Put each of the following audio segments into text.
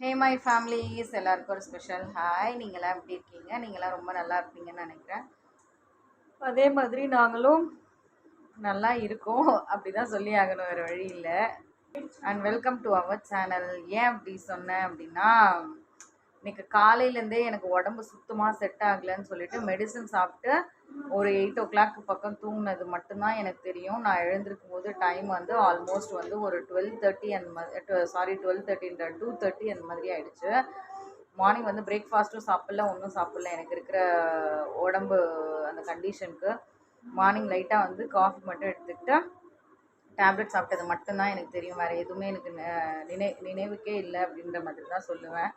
Hey my families எல்லாருக்கும் ஒரு special hi நீங்களாம் எப்படி இருக்கீங்க? நீங்களாம் ரொம்ப நல்லா இருப்பீங்கன்னு நினைக்கிறேன். அதே மாதிரி நாங்களும் நல்லா இருக்கோம். அப்படி தான் சொல்லி ஆகணும் வேறு வழி இல்லை. And welcome to our channel ஏன் அப்படி சொன்னேன் அப்படின்னா இன்னைக்கு காலையிலேருந்தே எனக்கு உடம்பு சுத்தமாக செட் ஆகலைன்னு சொல்லிட்டு மெடிசன் சாப்பிட்டு ஒரு எயிட் ஓ கிளாக் பக்கம் தூங்கினது மட்டும்தான் எனக்கு தெரியும். நான் எழுந்திருக்கும் போது டைம் வந்து ஆல்மோஸ்ட் வந்து ஒரு twelve thirty and sorry twelve தேர்ட்டின்ற two thirty அந்த மாதிரி ஆயிடுச்சு. மார்னிங் வந்து பிரேக்ஃபாஸ்ட்டும் சாப்பிடல ஒன்றும் சாப்பிடல. எனக்கு இருக்கிற உடம்பு அந்த கண்டிஷனுக்கு மார்னிங் லைட்டாக வந்து காஃபி மட்டும் எடுத்துக்கிட்டு டேப்லெட் சாப்பிட்டது மட்டும்தான் எனக்கு தெரியும். வேறு எதுவுமே எனக்கு நினை நினைவுக்கே இல்லை அப்படின்ற மாதிரி தான் சொல்லுவேன்.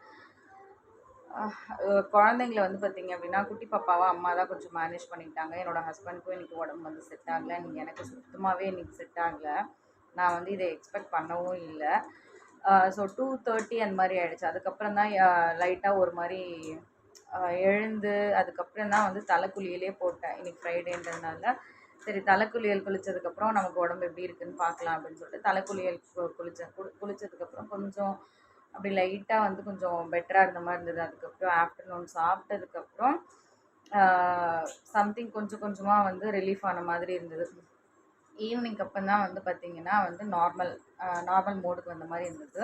குழந்தைங்கள வந்து பார்த்திங்க அப்படின்னா குட்டி பாப்பாவை அம்மா தான் கொஞ்சம் மேனேஜ் பண்ணிக்கிட்டாங்க. என்னோடய ஹஸ்பண்டுக்கும் இன்றைக்கி உடம்பு வந்து செட் ஆகலை. நீங்கள் எனக்கு சுத்தமாகவே இன்றைக்கி செட் ஆகலை. நான் வந்து இதை எக்ஸ்பெக்ட் பண்ணவும் இல்லை. ஸோ டூ தேர்ட்டி அந்த மாதிரி ஆகிடுச்சு அதுக்கப்புறம் தான் லைட்டாக ஒரு மாதிரி எழுந்து அதுக்கப்புறம் தான் வந்து தலைக்குளியலே போட்டேன். இன்றைக்கி ஃப்ரைடேன்றதுனால சரி தலைக்குளியல் குளித்ததுக்கப்புறம் நமக்கு உடம்பு எப்படி இருக்குதுன்னு பார்க்கலாம் அப்படின்னு சொல்லிட்டு தலைக்குளியல் குளித்தேன் குளித்ததுக்கப்புறம் கொஞ்சம் அப்படி லைட்டாக வந்து கொஞ்சம் பெட்டராக இருந்த மாதிரி இருந்தது. அதுக்கப்புறம் ஆஃப்டர்நூன் சாப்பிட்டதுக்கப்புறம் சம்திங் கொஞ்சம் கொஞ்சமாக வந்து ரிலீஃப் ஆன மாதிரி இருந்தது. ஈவினிங் அப்புறம் தான் வந்து பார்த்திங்கன்னா வந்து நார்மல் நார்மல் மோடுக்கு வந்த மாதிரி இருந்தது.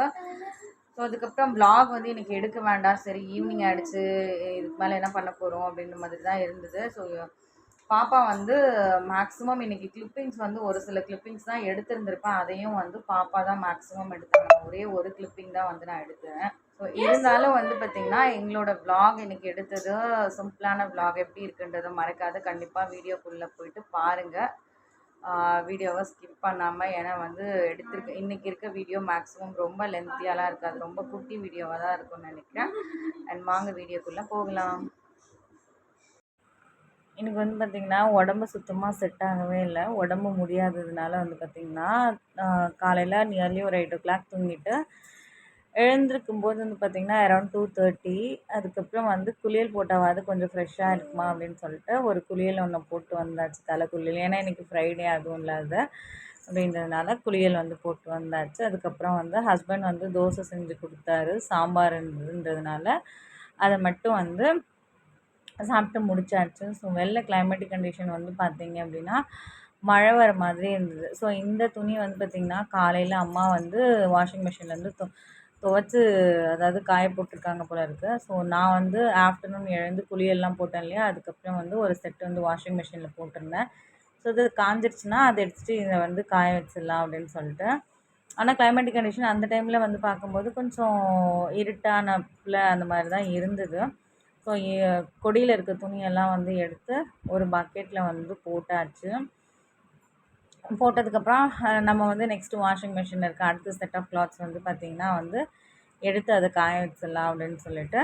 ஸோ அதுக்கப்புறம் ப்ளாக் வந்து இன்றைக்கி எடுக்க வேண்டாம். சரி ஈவினிங் ஆகிடுச்சு இதுக்கு மேலே என்ன பண்ண போகிறோம் அப்படின்ற மாதிரி தான் இருந்தது. ஸோ பாப்பா வந்து மேக்ஸிமம் இன்றைக்கி கிளிப்பிங்ஸ் வந்து ஒரு சில கிளிப்பிங்ஸ் தான் எடுத்திருந்திருப்பேன். அதையும் வந்து பாப்பா தான் மேக்ஸிமம் எடுத்தாங்க ஒரே ஒரு கிளிப்பிங் தான் வந்து நான் எடுத்தேன். ஸோ இருந்தாலும் வந்து பார்த்திங்கன்னா எங்களோட விலாக் இன்றைக்கி எடுத்தது சிம்பிளான விலாக் எப்படி இருக்குன்றதை மறக்காத கண்டிப்பாக வீடியோக்குள்ளே போயிட்டு பாருங்கள் வீடியோவை ஸ்கிப் பண்ணாமல் ஏன்னா வந்து எடுத்திருக்க இன்றைக்கி இருக்க வீடியோ மேக்ஸிமம் ரொம்ப லென்த்தியாலாம் இருக்காது. ரொம்ப குட்டி வீடியோவாக தான் இருக்கும்னு நினைக்கிறேன். அண்ட் வாங்க வீடியோக்குள்ளே போகலாம். எனக்கு வந்து பார்த்திங்கன்னா உடம்பு சுத்தமாக செட் ஆகவே இல்லை. உடம்பு முடியாததுனால வந்து பார்த்திங்கன்னா காலையில் நியர்லி ஒரு எயிட் ஓ கிளாக் தூங்கிட்டு எழுந்திருக்கும் போது வந்து பார்த்திங்கன்னா அரௌண்ட் டூ தேர்ட்டி அதுக்கப்புறம் வந்து குளியல் போட்டாவது கொஞ்சம் ஃப்ரெஷ்ஷாக இருக்குமா அப்படின்னு சொல்லிட்டு ஒரு குளியல் ஒன்று போட்டு வந்தாச்சு. தலை குளியல். ஏன்னா இன்றைக்கி ஃப்ரைடே அதுவும் இல்லாத அப்படின்றதுனால குளியல் வந்து போட்டு வந்தாச்சு. அதுக்கப்புறம் வந்து ஹஸ்பண்ட் வந்து தோசை செஞ்சு கொடுத்தாரு. சாம்பார் இருந்ததுன்றதுனால அதை மட்டும் வந்து சாப்பிட்டு முடிச்சாச்சு. ஸோ வெளில கிளைமேட்டிக் கண்டிஷன் வந்து பார்த்திங்க அப்படின்னா மழை வர மாதிரி இருந்தது. ஸோ இந்த துணி வந்து பார்த்திங்கன்னா காலையில் அம்மா வந்து வாஷிங் மிஷின்லேருந்து தொ துவச்சி அதாவது காய போட்டிருக்காங்க போல இருக்குது ஸோ நான் வந்து ஆஃப்டர்நூன் எழுந்து குளியெல்லாம் போட்டேன் இல்லையா? அதுக்கப்புறம் வந்து ஒரு செட் வந்து வாஷிங் மிஷினில் போட்டிருந்தேன். ஸோ இது காஞ்சிருச்சுன்னா அதை எடுத்துகிட்டு இதை வந்து காய வச்சிடலாம் அப்படின்னு சொல்லிட்டு. ஆனால் கிளைமேட்டிக் கண்டிஷன் அந்த டைமில் வந்து பார்க்கும்போது கொஞ்சம் இருட்டான அந்த மாதிரி தான் இருந்தது. ஸோ கொடியில் இருக்க துணியெல்லாம் வந்து எடுத்து ஒரு பக்கெட்டில் வந்து போட்டாச்சு. போட்டதுக்கப்புறம் நம்ம வந்து நெக்ஸ்ட்டு வாஷிங் மிஷின் இருக்க அடுத்த செட் ஆஃப் கிளாத்ஸ் வந்து பார்த்திங்கன்னா வந்து எடுத்து அதை காய வச்சிடலாம் அப்படின்னு சொல்லிட்டு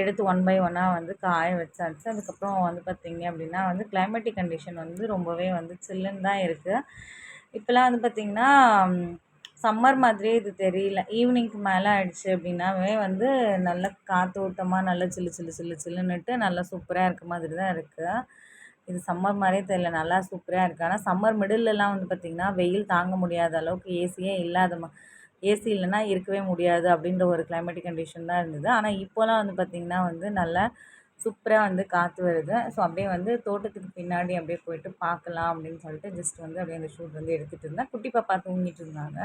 எடுத்து ஒன் பை ஒன்னாக வந்து காய வச்சாச்சு. அதுக்கப்புறம் வந்து பார்த்திங்க அப்படின்னா வந்து கிளைமேட்டிக் கண்டிஷன் வந்து ரொம்பவே வந்து சில்லுன்னு தான் இருக்குது இப்போலாம் வந்து பார்த்திங்கன்னா சம்மர் மாதிரியே இது தெரியல. ஈவினிங்க்கு மேலே ஆயிடுச்சு அப்படின்னாவே வந்து நல்ல காற்றோட்டமாக நல்ல சில்லு சில்லு சில்லு சில்லுன்னுட்டு நல்லா சூப்பராக இருக்க மாதிரி தான் இருக்குது இது சம்மர் மாதிரியே தெரியல. நல்லா சூப்பராக இருக்குது ஆனால் சம்மர் மிடில்லலாம் வந்து பார்த்திங்கன்னா வெயில் தாங்க முடியாத அளவுக்கு ஏசியே இல்லாத மா ஏசி இல்லைன்னா இருக்கவே முடியாது அப்படின்ற ஒரு கிளைமேட்டிக் கண்டிஷன் தான் இருந்தது. ஆனால் இப்போலாம் வந்து பார்த்திங்கன்னா வந்து நல்லா சூப்பராக வந்து காற்று வருது. ஸோ அப்படியே வந்து தோட்டத்துக்கு பின்னாடி அப்படியே போயிட்டு பார்க்கலாம் அப்படின்னு சொல்லிட்டு ஜஸ்ட் வந்து அப்படியே அந்த ஷூட் வந்து எடுத்துகிட்டு இருந்தேன். குட்டி பாப்பா தூங்கிட்டு இருந்தாங்க.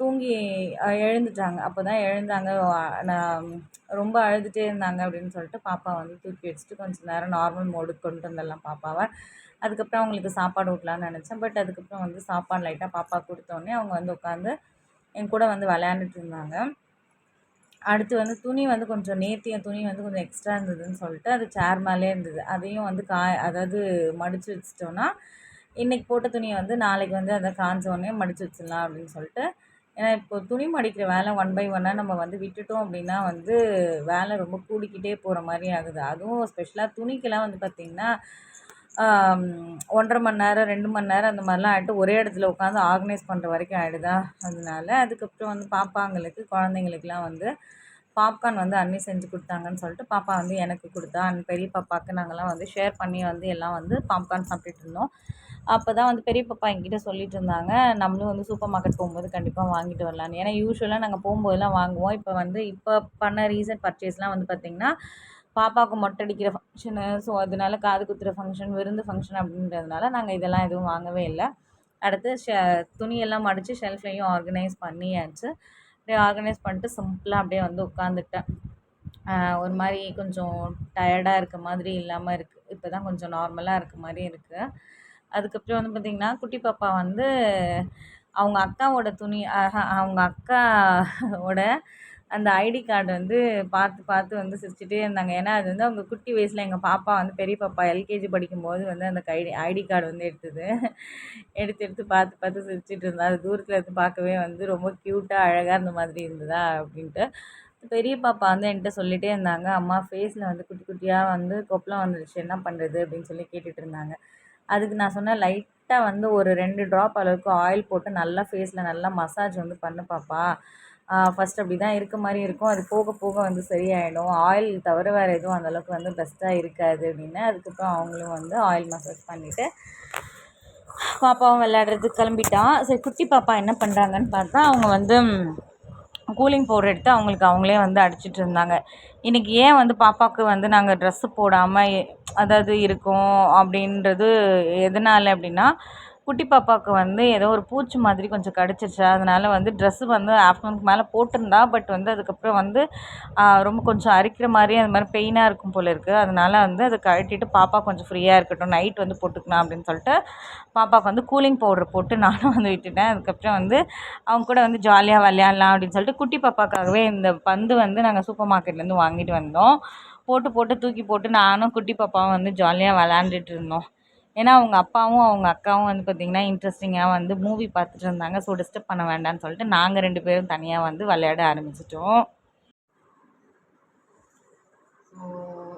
தூங்கி எழுந்துட்டாங்க. அப்போ தான் எழுந்தாங்க நான் ரொம்ப அழுதுகிட்டே இருந்தாங்க அப்படின்னு சொல்லிட்டு பாப்பா வந்து தூக்கி வச்சுட்டு கொஞ்சம் நேரம் நார்மல் மோடுக்கு கொண்டு வந்துடலாம் பாப்பாவை. அதுக்கப்புறம் அவங்களுக்கு சாப்பாடு ஊட்டலாம்னு நினச்சேன். பட் அதுக்கப்புறம் வந்து சாப்பாடு லைட்டாக பாப்பா கொடுத்தோடனே அவங்க வந்து உட்காந்து என் கூட வந்து விளையாண்டுட்டு இருந்தாங்க. அடுத்து வந்து துணி வந்து கொஞ்சம் நேர்த்தியாக துணி வந்து கொஞ்சம் எக்ஸ்ட்ரா இருந்ததுன்னு சொல்லிட்டு அது சேர் மேலே இருந்தது. அதையும் வந்து காய அதாவது மடித்து வச்சிட்டோன்னா இன்றைக்கி போட்ட துணியை வந்து நாளைக்கு வந்து அதை காஞ்ச உடனே மடித்து வச்சிடலாம் அப்படின்னு சொல்லிட்டு ஏன்னா இப்போ துணி மடிக்கிற வேலை ஒன் பை ஒன்னாக நம்ம வந்து விட்டுட்டோம் அப்படின்னா வந்து வேலை ரொம்ப கூடிக்கிட்டே போகிற மாதிரி ஆகுது. அதுவும் ஸ்பெஷலாக துணிக்கெல்லாம் வந்து பார்த்திங்கன்னா ஒன்றரை மணி நேரம் ரெண்டு மணி நேரம் அந்த மாதிரிலாம் ஆகிட்டு ஒரே இடத்துல உட்காந்து ஆர்கனைஸ் பண்ணுற வரைக்கும் ஆகிடுதா அதனால அதுக்கப்புறம் வந்து பாப்பாங்களுக்கு குழந்தைங்களுக்குலாம் வந்து பாப்கார்ன் வந்து அண்ணி செஞ்சு கொடுத்தாங்கன்னு சொல்லிட்டு பாப்பா வந்து எனக்கு கொடுத்தா அண்ட் பெரிய பாப்பாவுக்கு நாங்கள்லாம் வந்து ஷேர் பண்ணி வந்து எல்லாம் வந்து பாப்கார்ன் சாப்பிட்டுட்டு இருந்தோம். அப்போ தான் வந்து பெரிய பாப்பா என்கிட்ட சொல்லிட்டு இருந்தாங்க நம்மளும் வந்து சூப்பர் மார்க்கெட் போகும்போது கண்டிப்பாக வாங்கிட்டு வரலான்னு ஏன்னா யூஸ்வலாக நாங்கள் போகும்போதெல்லாம் வாங்குவோம். இப்போ வந்து இப்போ பண்ண ரீசன்ட் பர்ச்சேஸ்லாம் வந்து பார்த்திங்கன்னா பாப்பாவுக்கு மொட்டை அடிக்கிற ஃபங்க்ஷனு ஸோ அதனால காது குத்துற ஃபங்க்ஷன் விருந்து ஃபங்க்ஷன் அப்படின்றதுனால நாங்கள் இதெல்லாம் எதுவும் வாங்கவே இல்லை. அடுத்து ஷ துணியெல்லாம் மடித்து ஷெல்ஃப்லையும் ஆர்கனைஸ் பண்ணியாச்சு. அப்படியே ஆர்கனைஸ் பண்ணிட்டு சிம்பிளாக அப்படியே வந்து உட்காந்துட்டேன் ஒரு மாதிரி கொஞ்சம் டயர்டாக இருக்க மாதிரி இல்லாமல் இருக்குது இப்போ தான் கொஞ்சம் நார்மலாக இருக்க மாதிரி இருக்குது அதுக்கப்புறம் வந்து பார்த்திங்கன்னா குட்டி பாப்பா வந்து அவங்க அக்காவோட துணி அவங்க அக்காவோட அந்த ஐடி கார்டு வந்து பார்த்து பார்த்து வந்து சிரிச்சுட்டே இருந்தாங்க. ஏன்னா அது வந்து அவங்க குட்டி வயசில் எங்கள் பாப்பா வந்து பெரிய பாப்பா எல்கேஜி படிக்கும்போது வந்து அந்த ஐடி ஐடி கார்டு வந்து எடுத்தது. எடுத்து எடுத்து பார்த்து பார்த்து சிரிச்சிட்டு இருந்தா. அது தூரத்தில் இருந்து பார்க்கவே வந்து ரொம்ப க்யூட்டாக அழகாக இருந்த மாதிரி இருந்ததா அப்படின்ட்டு. பெரிய பாப்பா வந்து என்கிட்ட சொல்லிகிட்டே இருந்தாங்க. அம்மா ஃபேஸில் வந்து குட்டி குட்டியாக வந்து கொப்பளம் வந்துடுச்சு என்ன பண்ணுறது அப்படின்னு சொல்லி கேட்டுட்டு இருந்தாங்க. அதுக்கு நான் சொன்னேன் லைட்டாக வந்து ஒரு ரெண்டு ட்ராப் அளவுக்கு ஆயில் போட்டு நல்லா ஃபேஸில் நல்லா மசாஜ் வந்து பண்ணு பாப்பா. ஃபஸ்ட் அப்படி தான் இருக்க மாதிரி இருக்கும். அது போக போக வந்து சரியாயிடும். ஆயில் தவிர வேறு எதுவும் அந்தளவுக்கு வந்து பெஸ்ட்டாக இருக்காது அப்படின்னு. அதுக்கப்புறம் அவங்களும் வந்து ஆயில் மசாஜ் பண்ணிவிட்டு பாப்பாவும் விளையாடுறதுக்கு கிளம்பிட்டான் சரி குட்டி பாப்பா என்ன பண்ணுறாங்கன்னு பார்த்தா அவங்க வந்து கூலிங் பவுடர் எடுத்து அவங்களுக்கு அவங்களே வந்து அடிச்சிட்டு இருந்தாங்க. இன்றைக்கி ஏன் வந்து பாப்பாவுக்கு வந்து நாங்கள் ட்ரெஸ்ஸு போடாமல் அதாவது இருக்கோம் அப்படின்றது எதனால் அப்படின்னா குட்டி பாப்பாவுக்கு வந்து ஏதோ ஒரு பூச்சி மாதிரி கொஞ்சம் கடிச்சிருச்சு. அதனால் வந்து ட்ரெஸ்ஸு வந்து ஆஃப்டர்நூனுக்கு மேலே போட்டிருந்தா பட் வந்து அதுக்கப்புறம் வந்து ரொம்ப கொஞ்சம் அரிக்கிற மாதிரி அது மாதிரி பெயினாக இருக்கும் போல் இருக்குது அதனால் வந்து அதை கழட்டிட்டு பாப்பா கொஞ்சம் ஃப்ரீயாக இருக்கட்டும் நைட் வந்து போட்டுக்கலாம் அப்படின்னு சொல்லிட்டு பாப்பாவுக்கு வந்து கூலிங் பவுடர் போட்டு நானும் வந்து விட்டுட்டேன். அதுக்கப்புறம் வந்து அவங்க கூட வந்து ஜாலியாக விளையாடலாம் அப்படின்னு சொல்லிட்டு குட்டி பாப்பாக்காகவே இந்த பந்து வந்து நாங்கள் சூப்பர் மார்க்கெட்லேருந்து வாங்கிட்டு வந்தோம். போட்டு போட்டு தூக்கி போட்டு நானும் குட்டி பாப்பாவும் வந்து ஜாலியாக விளாண்டுட்டு இருந்தோம். ஏன்னா அவங்க அப்பாவும் அவங்க அக்காவும் வந்து பார்த்திங்கன்னா இன்ட்ரெஸ்டிங்காக வந்து மூவி பார்த்துட்டு இருந்தாங்க. ஸோ டிஸ்டர்ப் பண்ண வேண்டாம்னு சொல்லிட்டு நாங்கள் ரெண்டு பேரும் தனியாக வந்து விளையாட ஆரம்பிச்சிட்டோம். ஸோ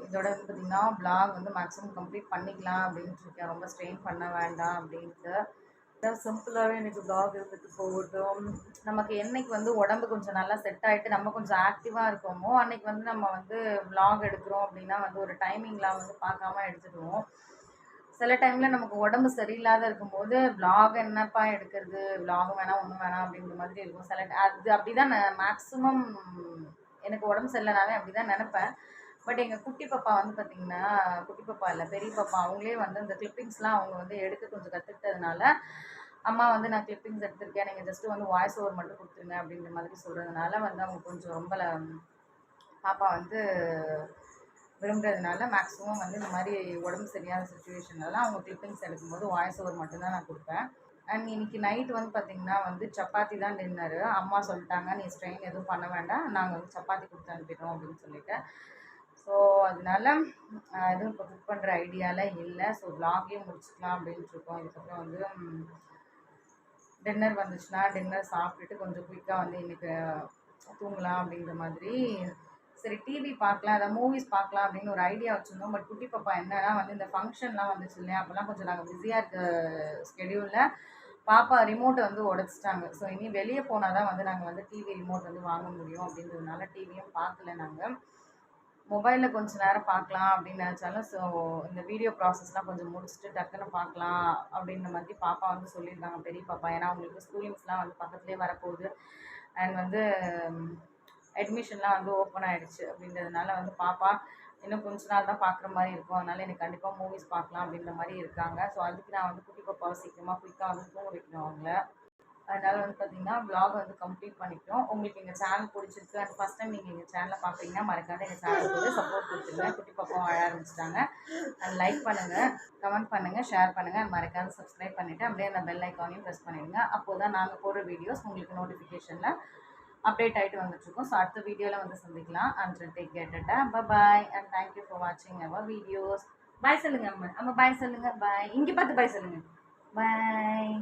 இதோட வந்து பார்த்திங்கன்னா பிளாக் வந்து மேக்ஸிமம் கம்ப்ளீட் பண்ணிக்கலாம் அப்படின்ட்டு இருக்கேன். ரொம்ப ஸ்ட்ரெயின் பண்ண வேண்டாம் அப்படின்ட்டு. சிம்பிளாகவே எனக்கு பிளாக் இருந்துட்டு போகட்டும். நமக்கு என்னைக்கு வந்து உடம்பு கொஞ்சம் நல்லா செட் ஆகிட்டு நம்ம கொஞ்சம் ஆக்டிவாக இருக்கோமோ அன்னைக்கு வந்து நம்ம வந்து பிளாக் எடுக்கிறோம் அப்படின்னா வந்து ஒரு டைமிங்லாம் வந்து பார்க்காம எடுத்துடுவோம். சில டைமில் நமக்கு உடம்பு சரியில்லாத இருக்கும்போது விலாக் என்னப்பா எடுக்கிறது? விலாக் வேணாம் ஒன்றும் வேணாம் அப்படின்ற மாதிரி இருக்கும். சில அது அப்படி தான் நான் மேக்ஸிமம் எனக்கு உடம்பு சரியில்லைனாவே அப்படி தான் நினப்பேன். பட் எங்கள் குட்டி பாப்பா வந்து பார்த்திங்கன்னா குட்டி பாப்பா இல்லை பெரிய பாப்பா அவங்களே வந்து இந்த கிளிப்பிங்ஸ்லாம் அவங்க வந்து எடுக்க கொஞ்சம் கற்றுக்கிட்டதுனால அம்மா வந்து நான் கிளிப்பிங்ஸ் எடுத்திருக்கேன். நீங்கள் ஜஸ்ட்டு வந்து வாய்ஸ் ஓவர் மட்டும் கொடுத்துருங்க அப்படின்ற மாதிரி சொல்கிறதுனால வந்து அவங்க கொஞ்சம் ரொம்ப பாப்பா வந்து விரும்புறதுனால மேக்ஸிமம் வந்து இந்த மாதிரி உடம்பு சரியான சுச்சுவேஷன்லலாம் அவங்க கிளிப்பிங்ஸ் எடுக்கும்போது வாய்ஸ் ஓவர் மட்டும்தான் நான் கொடுப்பேன். அண்ட் இன்னைக்கு நைட் வந்து பார்த்திங்கன்னா வந்து சப்பாத்தி தான் டின்னரு அம்மா சொல்லிட்டாங்க நீ ஸ்ட்ரெயின் எதுவும் பண்ண வேண்டாம். நாங்கள் வந்து சப்பாத்தி கொடுத்து அனுப்பிடுறோம் அப்படின்னு சொல்லிட்டு. ஸோ அதனால எதுவும் இப்போ குக் பண்ணுற ஐடியாலாம் இல்லை. ஸோ வ்ளாகையும் முடிச்சுக்கலாம் அப்படின்ட்டு இருக்கோம். இதுக்கப்புறம் வந்து டின்னர் வந்துச்சுன்னா டின்னர் சாப்பிட்டுட்டு கொஞ்சம் குயிக்காக வந்து இன்றைக்கி தூங்கலாம் அப்படின்ற மாதிரி சரி டிவி பார்க்கலாம் அதை மூவிஸ் பார்க்கலாம் அப்படின்னு ஒரு ஐடியா வச்சுருந்தோம். பட் குட்டி பாப்பா என்னன்னா வந்து இந்த ஃபங்க்ஷன்லாம் வந்துச்சு இல்லையா? அப்போல்லாம் கொஞ்சம் நாங்கள் பிஸியாக இருக்க ஸ்கெடியூலில் பாப்பா ரிமோட்டை வந்து உடச்சிட்டாங்க. ஸோ இனி வெளியே போனால் தான் வந்து நாங்கள் வந்து டிவி ரிமோட் வந்து வாங்க முடியும் அப்படின்றதுனால டிவியும் பார்க்கல நாங்கள் மொபைலில் கொஞ்ச நேரம் பார்க்கலாம் அப்படின்னு நினச்சாலும் ஸோ இந்த வீடியோ ப்ராசஸ்லாம் கொஞ்சம் முடிச்சுட்டு டக்குன்னு பார்க்கலாம் அப்படின்ற மாதிரி பாப்பா வந்து சொல்லியிருந்தாங்க. பெரிய பாப்பா ஏன்னா அவங்களுக்கு ஸ்கூலிங்ஸ்லாம் வந்து பக்கத்துலேயே வரப்போகுது. அண்ட் வந்து அட்மிஷன்லாம் வந்து ஓப்பன் ஆகிடுச்சு அப்படின்றதுனால வந்து பாப்பா இன்னும் கொஞ்ச நாள் தான் பார்க்குற மாதிரி இருக்கும். அதனால் எனக்கு கண்டிப்பாக மூவிஸ் பார்க்கலாம் அப்படின்ற மாதிரி இருக்காங்க. ஸோ அதுக்கு நான் வந்து குட்டி பாப்பாவை சீக்கிரமாக குயிக்காக வந்து தூங்க வைக்கணும் அவங்கள. அதனால் வந்து பார்த்திங்கன்னா வ்ளாக் வந்து கம்ப்ளீட் பண்ணிக்கிறோம் உங்களுக்கு எங்கள் சேனல் பிடிச்சிருக்கு அண்ட் ஃபஸ்ட் டைம் நீங்கள் எங்கள் சேனலை பார்க்குறீங்கன்னா மறக்காத எங்கள் சேனலுக்கு வந்து சப்போர்ட் கொடுத்துருங்க. குட்டி பாப்பாவும் அழ ஆரம்பிச்சிட்டாங்க. அண்ட் லைக் பண்ணுங்கள் கமெண்ட் பண்ணுங்கள் ஷேர் பண்ணுங்கள் அண்ட் மறக்காத சப்ஸ்கிரைப் பண்ணிவிட்டு அப்படியே அந்த பெல் ஐக்கானையும் ப்ரெஸ் பண்ணிடுங்க. அப்போ தான் நாங்கள் போடுற வீடியோஸ் உங்களுக்கு நோட்டிஃபிகேஷனில் அப்டேட் ஆகிட்டு வந்துட்டுருக்கோம். ஸோ அடுத்த வீடியோவில் வந்து சந்திக்கலாம். அண்ட் டேக் கேட்டுட்டேன் பாய் அண்ட் தேங்க்யூ ஃபார் வாட்சிங் அவர் வீடியோஸ் பாய் சொல்லுங்கள் அம்மா. அம்மா பாய் சொல்லுங்கள் பாய் இங்கே பார்த்து பாய் சொல்லுங்கள் பாய்